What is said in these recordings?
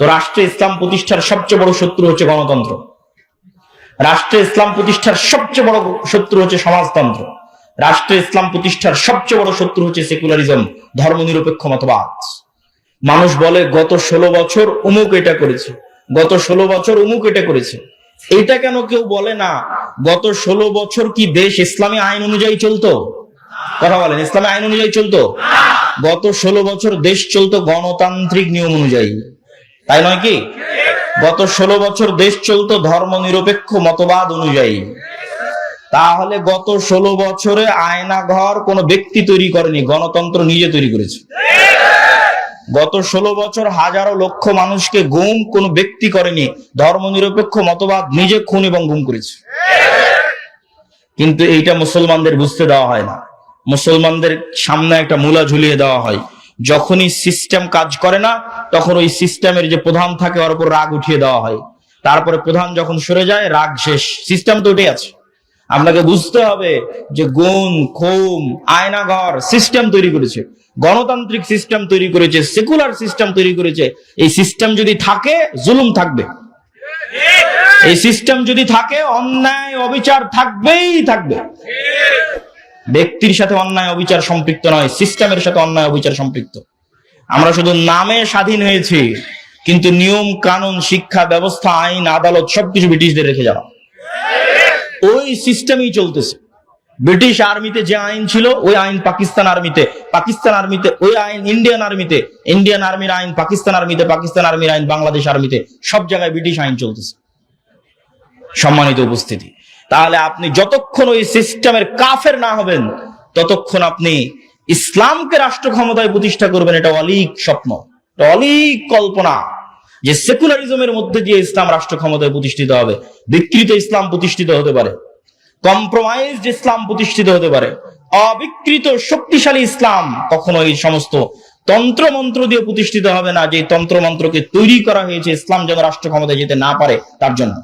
তো রাষ্ট্রে ইসলাম প্রতিষ্ঠার সবচেয়ে বড় শত্রু হচ্ছে গণতন্ত্র। রাষ্ট্রে ইসলাম প্রতিষ্ঠার সবচেয়ে বড় শত্রু হচ্ছে সমাজতন্ত্র। রাষ্ট্রে ইসলাম প্রতিষ্ঠার সবচেয়ে বড় শত্রু হচ্ছে সেকুলারিজম, ধর্মনিরপেক্ষ মতবাদ। মানুষ বলে, গত ষোলো বছর অমুক এটা করেছে। গত ষোলো বছর অমুক এটা করেছে। এটা কেন কেউ বলে না, গত ষোলো বছর কি দেশ ইসলামী আইন অনুযায়ী চলতো? কথা বলেন, ইসলামী আইন অনুযায়ী চলতো? গত ষোলো বছর দেশ চলতো গণতান্ত্রিক নিয়ম অনুযায়ী। তাই নয় কি? গত ষোলো বছর দেশ চলতো ধর্ম নিরপেক্ষ মতবাদ অনুযায়ী। তাহলে গত ষোলো বছরে আয়না ঘর কোনো ব্যক্তি তৈরি করেনি, গণতন্ত্র নিজে তৈরি করেছে। গত ষোলো বছর হাজারো লক্ষ মানুষকে গুম কোনো ব্যক্তি করেনি ধর্ম নিরপেক্ষ মতবাদ নিজে খুন এবং গুম করেছে। কিন্তু এইটা মুসলমানদের বুঝতে দেওয়া হয় না। মুসলমানদের সামনে একটা মূলা ঝুলিয়ে দেওয়া হয়। যখনই সিস্টেম কাজ করে না, তখন ওই সিস্টেমের যে প্রধান থাকে, ওর উপর রাগ উঠিয়ে দেওয়া হয়। তারপরে প্রধান যখন সরে যায়, রাগ শেষ। সিস্টেম তো ওটাই আছে। আপনাকে বুঝতে হবে যে গুণ খুম আয়নাঘর সিস্টেম তৈরি করেছে। গণতান্ত্রিক সিস্টেম তৈরি করেছে সেকুলার সিস্টেম তৈরি করেছে। এই সিস্টেম যদি থাকে, জুলুম থাকবে। এই সিস্টেম যদি থাকে, অন্যায়, অবিচার থাকবেই থাকবে। ব্যক্তির সাথে অন্যায় অবিচার সম্পৃক্ত নয়, সিস্টেমের সাথে অন্যায় অবিচার সম্পৃক্ত। আমরা শুধু নামে স্বাধীন হয়েছি, কিন্তু নিয়ম, কানুন, শিক্ষা, ব্যবস্থা, আইন, আদালত সবকিছু ব্রিটিশদের রেখে যাওয়া। ওই সিস্টেমই চলতেছে। ব্রিটিশ আর্মিতে যে আইন ছিল, ওই আইন পাকিস্তান আর্মিতে পাকিস্তান আর্মিতে, ওই আইন ইন্ডিয়ান আর্মিতে, ইন্ডিয়ান আর্মির আইন, পাকিস্তান আর্মিতে, পাকিস্তান আর্মির আইন, বাংলাদেশ আর্মিতে, সব জায়গায় ব্রিটিশ আইন চলতেছে। সম্মানিত উপস্থিতি তাহলে আপনি যতক্ষণ ওই সিস্টেমের কাফের না হবেন, ততক্ষণ আপনি ইসলামকে রাষ্ট্র ক্ষমতায় প্রতিষ্ঠা করবেন, এটা অলিক স্বপ্ন। অলিক কল্পনা যে সেকুলারিজমের মধ্যে দিয়ে ইসলাম রাষ্ট্র ক্ষমতায় প্রতিষ্ঠিত হবে। বিকৃত ইসলাম প্রতিষ্ঠিত হতে পারে। কম্প্রোমাইজ ইসলাম প্রতিষ্ঠিত হতে পারে। অবিকৃত শক্তিশালী ইসলাম কখনো এই সমস্ত তন্ত্র মন্ত্র দিয়ে প্রতিষ্ঠিত হবে না যে তন্ত্র মন্ত্রকে তৈরি করা হয়েছে, ইসলাম যেন রাষ্ট্র ক্ষমতায় যেতে না পারে, তার জন্য।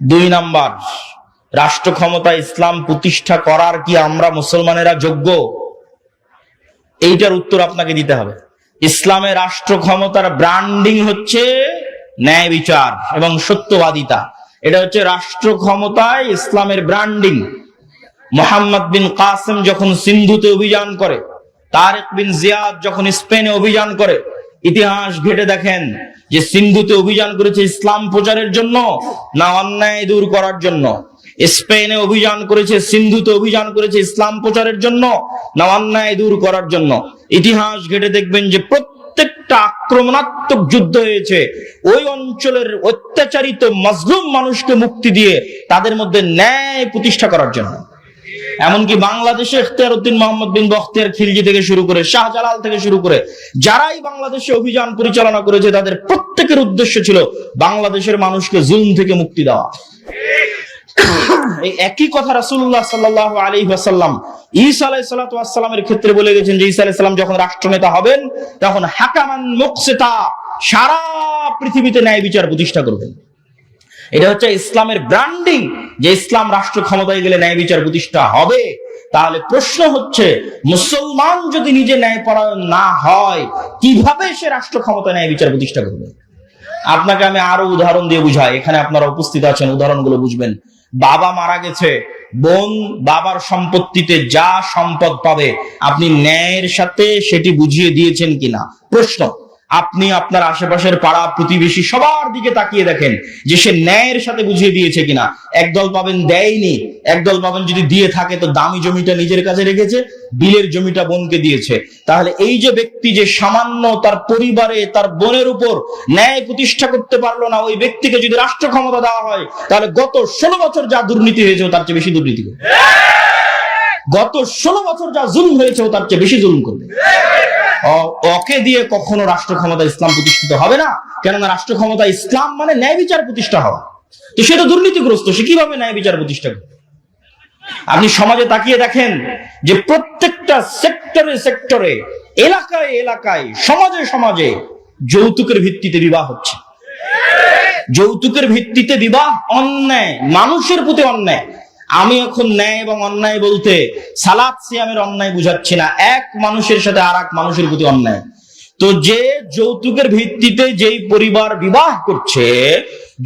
দুই নাম্বার রাষ্ট্র ক্ষমতা ইসলাম প্রতিষ্ঠা করার কি আমরা মুসলমানেরা যোগ্য? এইটার উত্তর আপনাকে দিতে হবে। ইসলামের রাষ্ট্র ক্ষমতার ব্র্যান্ডিং হচ্ছে ন্যায় বিচার এবং সত্যবাদিতা। এটা হচ্ছে রাষ্ট্র ক্ষমতায় ইসলামের ব্র্যান্ডিং মোহাম্মদ বিন কাসেম যখন সিন্ধুতে অভিযান করে, তারেক বিন জিয়াদ যখন স্পেনে অভিযান করে ইতিহাস ঘেটে দেখেন যে সিন্ধুতে অভিযান করেছে ইসলাম প্রচারের জন্য না অন্যায় দূর করার জন্য। স্পেনে অভিযান করেছে, সিন্ধুতে অভিযান করেছে ইসলাম প্রচারের জন্য না অন্যায় দূর করার জন্য। ইতিহাস ঘেটে দেখবেন যে প্রত্যেকটা আক্রমণাত্মক যুদ্ধ হয়েছে। ওই অঞ্চলের অত্যাচারিত মজলুম মানুষকে মুক্তি দিয়ে তাদের মধ্যে ন্যায় প্রতিষ্ঠা করার জন্য। এমনকি বাংলাদেশে ইখতিয়ার উদ্দিন মোহাম্মদ বিন বখতিয়ার খিলজি থেকে শুরু করে শাহজালাল থেকে শুরু করে যারাই বাংলাদেশে অভিযান পরিচালনা করেছে, তাদের প্রত্যেকের উদ্দেশ্য ছিল বাংলাদেশের মানুষকে জুলুম থেকে মুক্তি দেওয়া। এই একই কথা রাসূলুল্লাহ সাল্লাল্লাহু আলাইহি ওয়াসাল্লাম ঈসা আলাইহিস সালাতু ওয়াসসালামের ক্ষেত্রে বলে গেছেন যে ঈসা আলাইহিস সালাম যখন রাষ্ট্রনেতা হবেন, তখন হাকামান মুকসিতা, সারা পৃথিবীতে ন্যায় বিচার প্রতিষ্ঠা করবেন। এটা হচ্ছে ইসলামের ব্র্যান্ডিং যে ইসলাম রাষ্ট্র ক্ষমতায় গেলে ন্যায় বিচার প্রতিষ্ঠা হবে, তাহলে প্রশ্ন হচ্ছে, মুসলমান যদি নিজে ন্যায় পরায়ণ না হয়, কীভাবে সে রাষ্ট্র ক্ষমতায় ন্যায় বিচার প্রতিষ্ঠা করবে? আপনাকে আমি আরও উদাহরণ দিয়ে বুঝাই। এখানে আপনারা উপস্থিত আছেন, উদাহরণগুলো বুঝবেন। বাবা মারা গেছে, বোন বাবার সম্পত্তিতে যা সম্পদ পাবে, আপনি ন্যায়ের সাথে সেটি বুঝিয়ে দিয়েছেন কিনা? প্রশ্ন। আপনি আপনার আশেপাশের পাড়া, প্রতিবেশী সবার দিকে তাকিয়ে দেখেন যে সে ন্যায়ের সাথে বুঝিয়ে দিয়েছে কিনা। একদল পাবেন দেয়নি, একদল পাবেন যদি দিয়ে থাকে তো দামি জমিটা নিজের কাছে রেখেছে, বিলের জমিটা বোনকে দিয়েছে। তাহলে এই যে ব্যক্তি যে সামান্য তার পরিবারে, তার বোনের উপর ন্যায় প্রতিষ্ঠা করতে পারল না, ওই ব্যক্তিকে যদি রাষ্ট্র ক্ষমতা দেওয়া হয়, তাহলে গত ষোলো বছর যা দুর্নীতি হয়েছে তার চেয়ে বেশি দুর্নীতি গত ষোলো বছর যা জুলুম হয়েছে তার চেয়ে বেশি জুলুম করবে। ওকে দিয়ে কখনো রাষ্ট্র ক্ষমতা ইসলাম প্রতিষ্ঠিত হবে না। কেননা রাষ্ট্র ক্ষমতা ইসলাম মানে ন্যায় বিচার প্রতিষ্ঠা হওয়া। তো সে তো দুর্নীতিগ্রস্ত, সে কীভাবে ন্যায় বিচার প্রতিষ্ঠা করবে? আপনি সমাজে তাকিয়ে দেখেন যে প্রত্যেকটা সেক্টরে সেক্টরে, এলাকায় এলাকায়, সমাজে সমাজে যৌতুকের ভিত্তিতে বিবাহ হচ্ছে। যৌতুকের ভিত্তিতে বিবাহ অন্যায়, মানুষের প্রতি অন্যায়। আমি এখন ন্যায় এবং অন্যায় বলতে সালাদ সিয়ামের অন্যায় বুঝাচ্ছি না। এক মানুষের সাথে আর এক মানুষের প্রতি অন্যায়। তো যে যৌতুকের ভিত্তিতে যেই পরিবার বিবাহ করছে,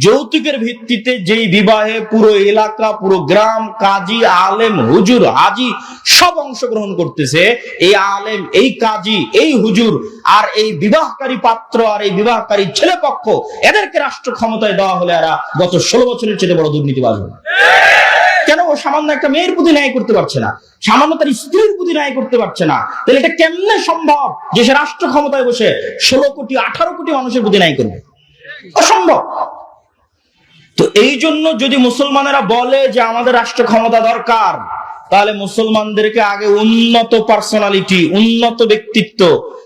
যৌতুকের ভিত্তিতে যেই বিবাহে পুরো এলাকা, পুরো গ্রাম, কাজী, আলেম, হুজুর, হাজি সব অংশগ্রহণ করতেছে, এই আলেম, এই কাজী, এই হুজুর আর এই বিবাহকারী পাত্র আর এই বিবাহকারী ছেলে পক্ষ এদেরকে রাষ্ট্র ক্ষমতায় দেওয়া হলে এরা গত ষোলো বছরের চেয়ে বড় দুর্নীতিবাজ হবে। কেন ও সামান্য একটা মেয়ের প্রতি ন্যায় করতে পারছে না? সামান্য তার স্ত্রীর প্রতি ন্যায় করতে পারছে না। তাহলে এটা কেমনে সম্ভব যে সে রাষ্ট্র ক্ষমতায় বসে ষোলো কোটি, আঠারো কোটি মানুষের প্রতি ন্যায় করবে? অসম্ভব। তো এই জন্য যদি মুসলমানেরা বলে যে আমাদের রাষ্ট্র ক্ষমতা দরকার তাহলে মুসলমানদেরকে আগে উন্নত পার্সোনালিটি উন্নত ব্যক্তিত্ব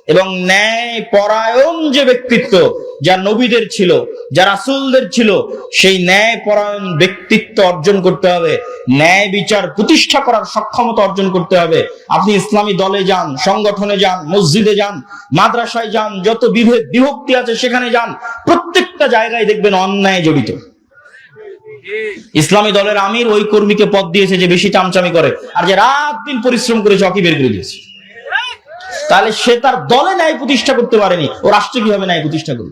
এবং ন্যায় পরায়ণ যে ব্যক্তিত্ব যা নবীদের ছিল, যা রাসুলদের ছিল, সেই ন্যায় পরায়ণ ব্যক্তিত্ব অর্জন করতে হবে। ন্যায় বিচার প্রতিষ্ঠা করার সক্ষমতা অর্জন করতে হবে। আপনি ইসলামী দলে যান, সংগঠনে যান, মসজিদে যান, মাদ্রাসায় যান, যত বিভেদ, বিভক্তি আছে সেখানে যান, প্রত্যেকটা জায়গায় দেখবেন অন্যায় জড়িত। ইসলামী দলের আমির ওই কর্মীকে পদ দিয়েছে যে বেশি চামচামি করে। আর যে রাত দিন পরিশ্রম করে চকি বের করে দিয়েছে। তাহলে সে তার দলে ন্যায় প্রতিষ্ঠা করতে পারেনি। ও রাষ্ট্রে কীভাবে ন্যায় প্রতিষ্ঠা করবে?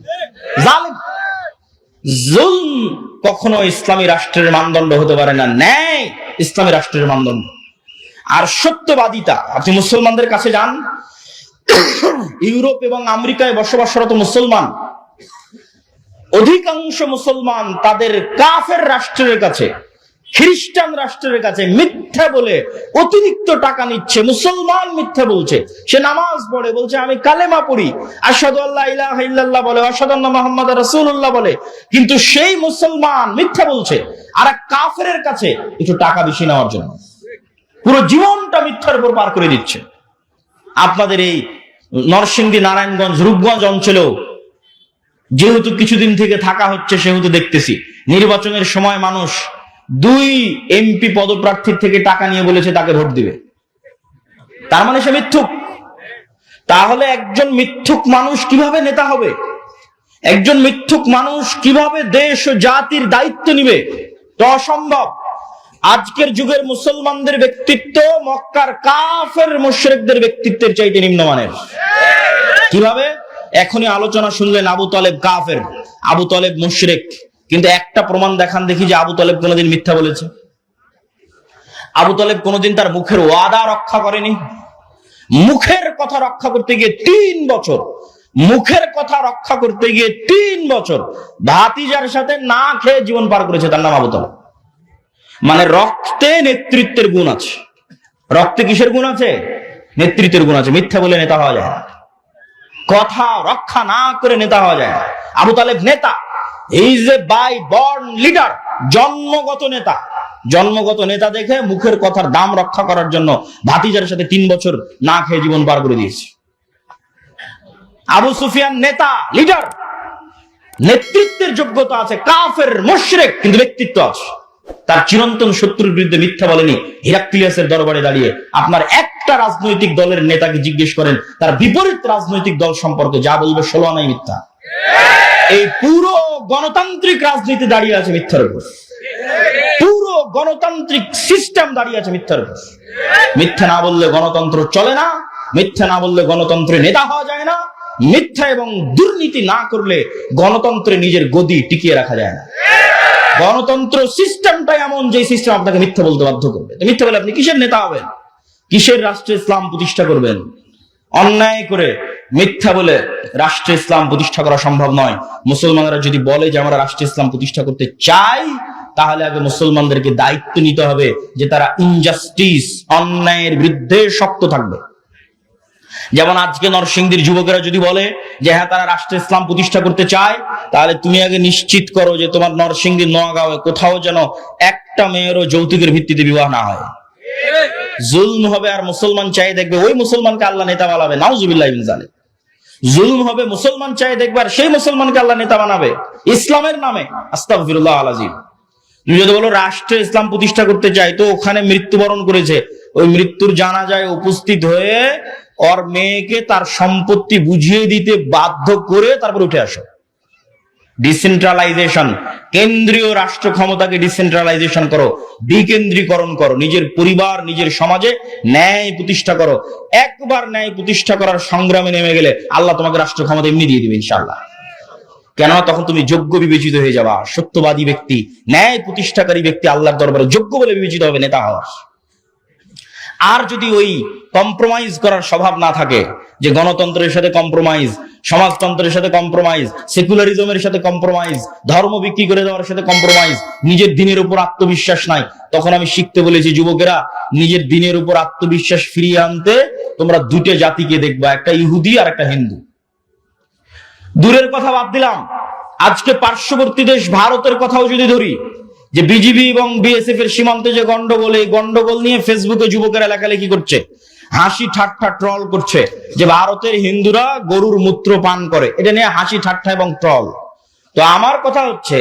কখনো ইসলামী রাষ্ট্রের মানদণ্ড হতে পারে না। ন্যায় ইসলামী রাষ্ট্রের মানদণ্ড। আর সত্যবাদিতা, আপনি মুসলমানদের কাছে যান। ইউরোপ এবং আমেরিকায় বসবাসরত মুসলমান অধিকাংশ মুসলমান তাদের কাফের রাষ্ট্রের কাছে, খ্রিস্টান রাষ্ট্রের কাছে মিথ্যা বলে অতিরিক্ত টাকা নিচ্ছে, মুসলমান মিথ্যা বলছে। সে নামাজ পড়ে, বলছে, আমি কালেমা পড়ি। আসাদু আল্লাহ ইলাহা বলে আসাদু মোহাম্মদ বলে। কিন্তু সেই মুসলমান মিথ্যা বলছে, আর এক কাফেরের কাছে একটু টাকা বেশি নেওয়ার জন্য। পুরো জীবনটা মিথ্যার উপর পার করে দিচ্ছে। আপনাদের এই নরসিংদী, নারায়ণগঞ্জ, রূপগঞ্জ অঞ্চলেও যেহেতু কিছুদিন থেকে থাকা হচ্ছে, সেহেতু দেখতেছি। নির্বাচনের সময় মানুষ দুই এমপি পদপ্রার্থীর থেকে টাকা নিয়ে বলেছে, তাকে ভোট দিবে। তার মানে সে মিথ্যুক। তাহলে একজন মিথ্যুক মানুষ কীভাবে নেতা হবে? একজন মিথ্যুক মানুষ কীভাবে দেশ ও জাতির দায়িত্ব নিবে? তো অসম্ভব। আজকের যুগের মুসলমানদের ব্যক্তিত্ব মক্কার কাফের মুশরিকদের ব্যক্তিত্বের চাইতে নিম্নমানের। কীভাবে? এখনই আলোচনা শুনলেন আবু তলেব কাফের, আবু তলেব মুশরিক। কিন্তু একটা প্রমাণ দেখান দেখি যে আবু তলেব কোনোদিন মিথ্যা বলেছে। আবু তলেব কোনোদিন তার মুখের ওয়াদা রক্ষা করেনি। মুখের কথা রক্ষা করতে গিয়ে তিন বছর, মুখের কথা রক্ষা করতে গিয়ে তিন বছর ভাতিজার সাথে না খেয়ে জীবন পার করেছে তার নাম আবু তলেব। মানে রক্তে নেতৃত্বের গুণ আছে। রক্তে কিসের গুণ আছে? নেতৃত্বের গুণ আছে। মিথ্যা বলে নেতা হওয়া যায় কথা রক্ষা না করে নেতা হওয়া যায়। আবু তালেব নেতা is a by born leader, জন্মগত নেতা জন্মগত নেতা দেখে মুখের কথার দাম রক্ষা করার জন্য ভাতিজার সাথে তিন বছর না খেয়ে জীবন পার করে দিয়েছে। আবু সুফিয়ান নেতা, লিডার, নেতৃত্বের যোগ্যতা আছে, কাফের, মুশরিক, কিন্তু ব্যক্তিত্ব আছে। তার চিরন্তন শত্রুর বিরুদ্ধে মিথ্যা বলেনি হিরাক্লিয়াসের দরবারে দাঁড়িয়ে। আপনার একটা রাজনৈতিক দলের নেতাকে জিজ্ঞেস করেন, তার বিপরীত রাজনৈতিক দল সম্পর্কে যা বলবে ষোলো আনাই মিথ্যা। এই পুরো গণতান্ত্রিক রাজনীতি দাঁড়িয়ে আছে মিথ্যার উপর। পুরো গণতান্ত্রিক সিস্টেম দাঁড়িয়ে আছে মিথ্যার উপর। মিথ্যা না বললে গণতন্ত্র চলে না, মিথ্যা না বললে গণতন্ত্রে নেতা হওয়া যায় না, মিথ্যা এবং দুর্নীতি না করলে গণতন্ত্রে নিজের গদি টিকিয়ে রাখা যায় না। গণতন্ত্র সিস্টেমটাই এমন যে সিস্টেম আপনাকে মিথ্যা বলতে বাধ্য করবে। মিথ্যা বলে আপনি কিসের নেতা হবেন? কিসের রাষ্ট্রে ইসলাম প্রতিষ্ঠা করবেন? অন্যায় করে মিথ্যা বলে রাষ্ট্রে ইসলাম প্রতিষ্ঠা করা সম্ভব নয়। মুসলমানরা যদি বলে যে আমরা রাষ্ট্রে ইসলাম প্রতিষ্ঠা করতে চাই, তাহলে আগে মুসলমানদেরকে দায়িত্ব নিতে হবে যে তারা ইনজাস্টিস অন্যায়ের বিরুদ্ধে শক্ত থাকবে। যেমন আজকে নরসিংদীর যুবকেরা যদি বলে যে হ্যাঁ তারা রাষ্ট্র ইসলাম প্রতিষ্ঠা করতে চায়, তাহলে তুমি আগে নিশ্চিত করো যে তোমার নরসিংদীর নোয়াগাঁওয়ে কোথাও যেন একটা মেয়েরও যৌতুকের ভিত্তিতে বিবাহ না হয়। জুলম হবে আর মুসলমান চাই দেখবে ওই মুসলমানকে আল্লাহ নেতা বানাবে। নাউজুবিল্লাহ ইবিন জালিম হবে, মুসলমান চাই দেখবে আর সেই মুসলমানকে আল্লাহ নেতা বানাবে। ইসলামের নামে, আস্তাগফিরুল্লাহ আলাজিম তুমি যদি বলো রাষ্ট্রে ইসলাম প্রতিষ্ঠা করতে চাই তো ওখানে মৃত্যুবরণ করেছে। ওই মৃত্যুর জানা যায় উপস্থিত হয়ে ওর মেয়েকে তার সম্পত্তি বুঝিয়ে দিতে বাধ্য করে তারপর উঠে আসো। ডিসেন্ট্রালাইজেশন কেন্দ্রীয় রাষ্ট্র ক্ষমতাকে ডিসেন্ট্রালাইজেশন করো, বিকেন্দ্রীকরণ করো, নিজের পরিবার, নিজের সমাজে ন্যায় প্রতিষ্ঠা করো। একবার ন্যায় প্রতিষ্ঠা করার সংগ্রামে নেমে গেলে আল্লাহ তোমাকে রাষ্ট্র ক্ষমতা এমনি দিয়ে দিবে ইনশাআল্লাহ। কেন তখন তুমি যোগ্য বিবেচিত হয়ে যাবা, সত্যবাদী ব্যক্তি, ন্যায় প্রতিষ্ঠাকারী ব্যক্তি আল্লাহর দরবারে যোগ্য বলে বিবেচিত হবে নেতা হওয়ার। আর যদি ওই কম্প্রোমাইজ করার স্বভাব না থাকে, যে গণতন্ত্রের সাথে কম্প্রোমাইজ সমাজতন্ত্রের সাথে কম্প্রোমাইজ সেকুলারিজমের সাথে কম্প্রোমাইজ ধর্ম বিক্রি করে দেওয়ার সাথে কম্প্রোমাইজ নিজের দিনের উপর আত্মবিশ্বাস নাই। তখন আমি শিখতে বলেছি, যুবকেরা, নিজের দিনের উপর আত্মবিশ্বাস ফিরিয়ে আনতে তোমরা দুটো জাতিকে দেখবা, একটা ইহুদি আর একটা হিন্দু। দূরের কথা বাদ দিলাম। আজকে পার্শ্ববর্তী দেশ ভারতের কথাও যদি ধরি, যে বিজিবি এবং বিএসএফ এর সীমান্তে যে গন্ডগোল, এই গন্ডগোল নিয়ে ফেসবুকে যুবকেরা লেখালেখি করছে। হাসি ঠাট্টা ট্রল করছে। যে ভারতের হিন্দুরা গরুর মূত্র পান করে। এটা নিয়ে হাসি ঠাট্টা এবং ট্রল তো আমার কথা হচ্ছে,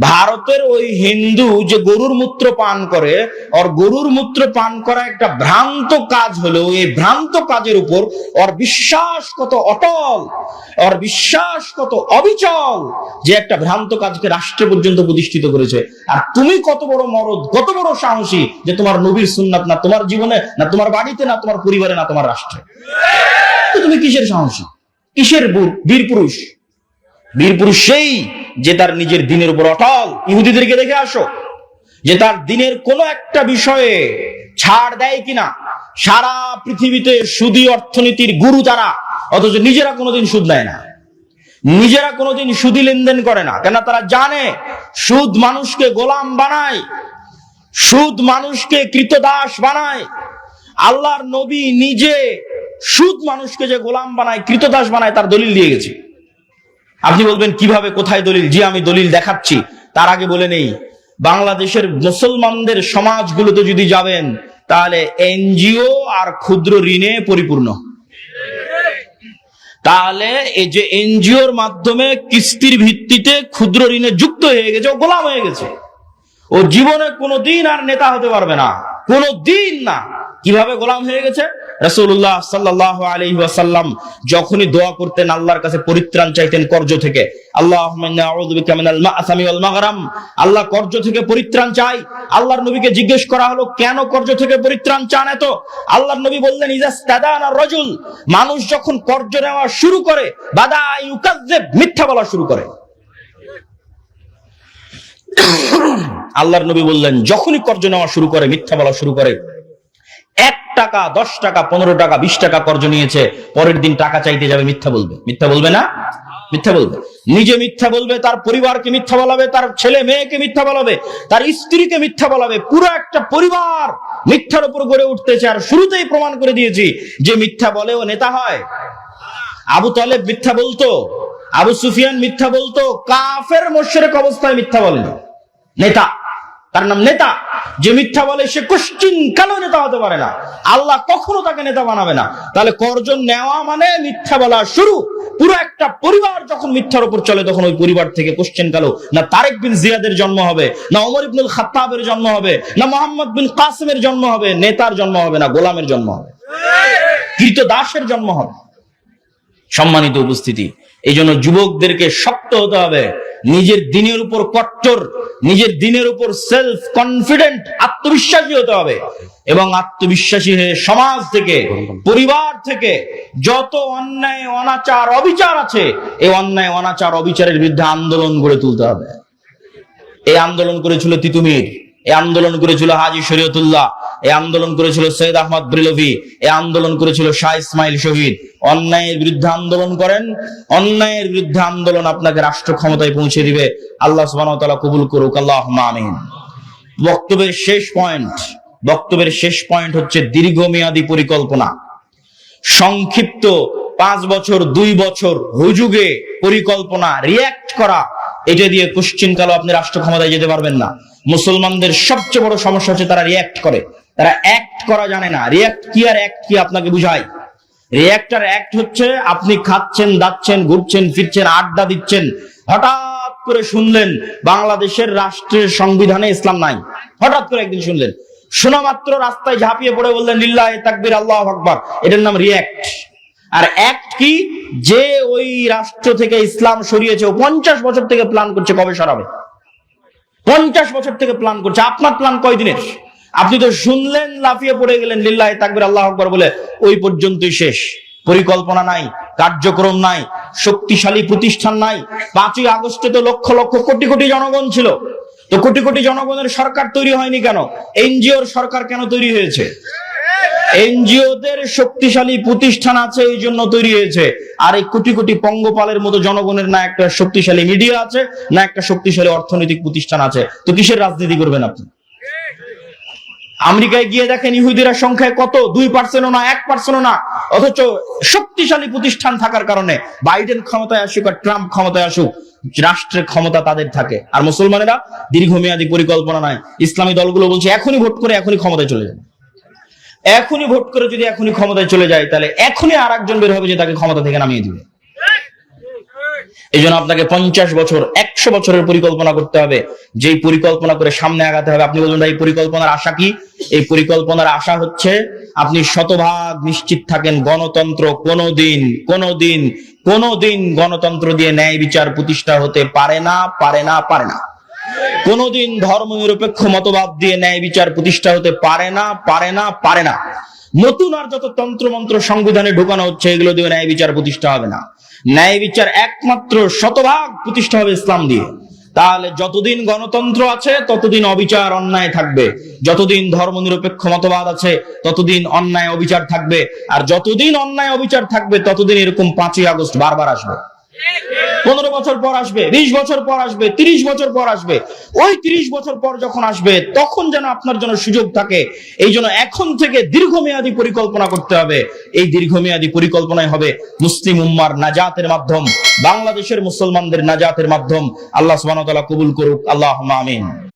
ভারতের ওই হিন্দু যে গরুর মূত্র পান করে, ওর গরুর মূত্র পান করা একটা ভ্রান্ত কাজ হলো এই ভ্রান্ত কাজের উপর ওর বিশ্বাস কত অটল, ওর বিশ্বাস কত অবিচল যে একটা ভ্রান্ত কাজকে রাষ্ট্র পর্যন্ত প্রতিষ্ঠিত করেছে। আর তুমি কত বড় মরদ, কত বড় সাহসী যে তোমার নবীর সুন্নাত না তোমার জীবনে, না তোমার বাড়িতে, না তোমার পরিবারে, না তোমার রাষ্ট্রে। তুমি কিসের সাহসী? কিসের বীর পুরুষ? বীর পুরুষ সেই যে তার নিজের দিনের উপর অটল। ইহুদিদেরকে দেখে আসো, যে তার দিনের কোনো একটা বিষয়ে ছাড় দেয় কিনা। সারা পৃথিবীতে সুদী অর্থনীতির গুরু তারা, অথচ নিজেরা কোনোদিন সুদ নেয় না। নিজেরা কোনোদিন সুদী লেনদেন করে না কেন তারা জানে সুদ মানুষকে গোলাম বানায়, সুদ মানুষকে কৃতদাস বানায়। আল্লাহর নবী নিজে সুদ মানুষকে যে গোলাম বানায়, কৃতদাস বানায়, তার দলিল দিয়ে গেছে। আপনি বলবেন, কীভাবে, কোথায় দলিল? জি, আমি দলিল দেখাচ্ছি। তার আগে বলে নেই, বাংলাদেশের মুসলমানদের সমাজগুলোতে যদি যাবেন, তাহলে এনজিও আর ক্ষুদ্র ঋণে পরিপূর্ণ। তাহলে এই যে এনজিওর মাধ্যমে কিস্তির ভিত্তিতে ক্ষুদ্র ঋণে যুক্ত হয়ে গেছে, ও গোলাম হয়ে গেছে। ও জীবনে কোনোদিন আর নেতা হতে পারবে না, কোনোদিন না। কীভাবে গোলাম হয়ে গেছে? রাসূলুল্লাহ সাল্লাহ আলাইহি যখনই দোয়া করতেন, আল্লাহর কাছে পরিত্রাণ চাইতেন কর্জ থেকে। আল্লাহ থেকে পরিত্রাণ চাই আল্লাহর নবীকে জিজ্ঞেস করা হলো, কেন থেকে পরিত্রাণ চান এত? আল্লাহর নবী বললেন ইজাস্তাদানা রজুল। মানুষ যখন কর্জ নেওয়া শুরু করে, বাদা মিথ্যা বলা শুরু করে। আল্লাহর নবী বললেন, যখনই কর্জ নেওয়া শুরু করে, মিথ্যা বলা শুরু করে এক টাকা, দশ টাকা, পনেরো টাকা, বিশ টাকা কর্জ নিয়েছে, পরের দিন টাকা চাইতে যাবে, মিথ্যা বলবে। মিথ্যা বলবে না? মিথ্যা বলবে। নিজে মিথ্যা বলবে, তার পরিবারকে মিথ্যা বলাবে, তার ছেলে মেয়েকে মিথ্যা বলাবে, তার স্ত্রীকে মিথ্যা বলাবে, পুরো একটা পরিবার মিথ্যার উপর গড়ে উঠতেছে। আর শুরুতেই প্রমাণ করে দিয়েছি যে মিথ্যা বলে ও নেতা হয়। আবু তালেব মিথ্যা বলতো, আবু সুফিয়ান মিথ্যা বলতো, কাফের মোশেরেক অবস্থায় মিথ্যা বলেনি নেতা। তার নাম নেতা। যে মিথ্যা বলে সে কোশ্চিন কালো নেতা হতে পারে না। আল্লাহ কখনো তাকে নেতা বানাবে না। তাহলে কর্জন নেওয়া মানে মিথ্যা বলা শুরু। পুরো একটা পরিবার যখন মিথ্যার উপর চলে তখন ওই পরিবার থেকে কোশ্চেন কালো। না তারেক বিন জিয়াদের জন্ম হবে না ওমর ইবনুল খাত্তাবের জন্ম হবে না মোহাম্মদ বিন কাসিমের জন্ম হবে নেতার জন্ম হবে না গোলামের জন্ম হবে। কৃত দাসের জন্ম হবে। সম্মানিত উপস্থিতি এই জন্য যুবকদেরকে শক্ত হতে হবে। নিজের দিনের উপর কট্টর, নিজের দিনের উপর সেলফ কনফিডেন্ট আত্মবিশ্বাসী হতে হবে। এবং আত্মবিশ্বাসী হয়ে সমাজ থেকে, পরিবার থেকে যত অন্যায়, অনাচার, অবিচার আছে, এই অন্যায়, অনাচার, অবিচারের বিরুদ্ধে আন্দোলন গড়ে তুলতে হবে। এই আন্দোলন করেছিল তিতুমির, এই আন্দোলন করেছিল হাজি শরীয়তুল্লাহ। এই আন্দোলন করেছিল সৈয়দ আহমদ ব্রিলভি, এই আন্দোলন করেছিল শাহ ইসমাইল শহীদ। অন্যায়ের বিরুদ্ধে আন্দোলন করেন, অন্যায়ের বিরুদ্ধে আন্দোলন আপনাকে রাষ্ট্র ক্ষমতায় পৌঁছে দিবে। আল্লাহ সুবহানাহু কবুল করুক আল্লাহ আমিন। বক্তব্যের শেষ পয়েন্ট, বক্তব্যের শেষ পয়েন্ট হচ্ছে দীর্ঘমেয়াদী পরিকল্পনা। সংক্ষিপ্ত পাঁচ বছর, দুই বছর হুজুগে পরিকল্পনা রিয়াক্ট করা, এটা দিয়ে কোশ্চিন কালো আপনি রাষ্ট্র ক্ষমতায় যেতে পারবেন না। মুসলমানদের সবচেয়ে বড় সমস্যা হচ্ছে তারা রিয়াক্ট করে। তারা অ্যাক্ট করা জানে না। রিয়াক্ট কি আর অ্যাক্ট কি আপনাকে বুঝায় রিয়াক্টার অ্যাক্ট হচ্ছে আপনি খাচ্ছেন, দাচ্ছেন, ঘুরছেন, ফিরছেন, আড্ডা দিচ্ছেন, হঠাৎ করে শুনলেন বাংলাদেশের রাষ্ট্রের সংবিধানে ইসলাম নাই। হঠাৎ করে একদিন শুনলেন। শোনা মাত্র রাস্তায় ঝাঁপিয়ে পড়ে বললেন, লিল্লাহ তাকবির, আল্লাহ আকবার। এটার নাম রিয়াক্ট আর অ্যাক্ট কি? যে ওই রাষ্ট্র থেকে ইসলাম সরিয়েছে পঞ্চাশ বছর থেকে প্ল্যান করছে কবে সরাবে? পঞ্চাশ বছর থেকে প্ল্যান করছে। আপনার প্ল্যান কয়দিনের? আপনি তো শুনলেন, লাফিয়ে পড়ে গেলেন, লিল্লাহ তাকবির, আল্লাহ আকবর বলে, ওই পর্যন্তই শেষ। পরিকল্পনা নাই, কার্যক্রম নাই, শক্তিশালী প্রতিষ্ঠান নাই। পাঁচই আগস্টে তো লক্ষ লক্ষ কোটি কোটি জনগণ ছিল। তো কোটি কোটি জনগণের সরকার তৈরি হয়নি কেন? এনজিওর সরকার কেন তৈরি হয়েছে? এনজিওদের শক্তিশালী প্রতিষ্ঠান আছে, এই জন্য তৈরি হয়েছে। আর এই কোটি কোটি পঙ্গপালের মতো জনগণের না একটা শক্তিশালী মিডিয়া আছে, না একটা শক্তিশালী অর্থনৈতিক প্রতিষ্ঠান আছে। তো কিসের রাজনীতি করবেন আপনি? আমেরিকায় গিয়ে দেখেন ইহুদিরা সংখ্যায় কত? দুই পার্সেন্টও না, এক পার্সেন্টও না। অথচ শক্তিশালী প্রতিষ্ঠান থাকার কারণে বাইডেন ক্ষমতায় আসুক আর ট্রাম্প ক্ষমতায় আসুক, রাষ্ট্রের ক্ষমতা তাদের থাকে। আর মুসলমানেরা দীর্ঘমেয়াদী পরিকল্পনা নাই ইসলামী দলগুলো বলছে, এখনই ভোট করে এখনই ক্ষমতায় চলে যাবে। এখনই ভোট করে যদি এখনই ক্ষমতায় চলে যায়, তাহলে এখনই আর একজন বের হবে যে তাকে ক্ষমতা থেকে নামিয়ে দিবে। এই জন্য আপনাকে পঞ্চাশ বছর, একশো বছরের পরিকল্পনা করতে হবে। যেই পরিকল্পনা করে সামনে আগাতে হবে, আপনি বলবেন এই পরিকল্পনার আশা কি? এই পরিকল্পনার আশা হচ্ছে, আপনি শতভাগ নিশ্চিত থাকেন গণতন্ত্র কোনোদিন কোনোদিন কোনোদিন গণতন্ত্র দিয়ে ন্যায় বিচার প্রতিষ্ঠা হতে পারে না পারে না পারে না। কোনোদিন ধর্ম নিরপেক্ষ মতবাদ দিয়ে ন্যায় বিচার প্রতিষ্ঠা হতে পারে না পারে না পারে না। নতুন আর যত তন্ত্রমন্ত্র সংবিধানে ঢোকানো হচ্ছে, এগুলো দিয়ে ন্যায় বিচার প্রতিষ্ঠা হবে না। ন্যায় বিচার একমাত্র শতভাগ প্রতিষ্ঠা হবে ইসলাম দিয়ে। তাহলে যতদিন গণতন্ত্র আছে, ততদিন অবিচার অন্যায় থাকবে। যতদিন ধর্ম নিরপেক্ষ মতবাদ আছে, ততদিন অন্যায় অবিচার থাকবে। আর যতদিন অন্যায় অবিচার থাকবে, ততদিন এরকম পাঁচই আগস্ট বারবার আসবে। পনেরো বছর পর আসবে, বিশ বছর পর আসবে, তিরিশ বছর পর আসবে। ওই তিরিশ বছর পর যখন আসবে, তখন যেন আপনার জন্য সুযোগ থাকে। এই জন্য এখন থেকে দীর্ঘমেয়াদী পরিকল্পনা করতে হবে। এই দীর্ঘমেয়াদী পরিকল্পনায় হবে মুসলিম উম্মার নাজাতের মাধ্যম, বাংলাদেশের মুসলমানদের নাজাতের মাধ্যম। আল্লাহ সুবাহ কবুল করুক। আল্লাহ আমিন।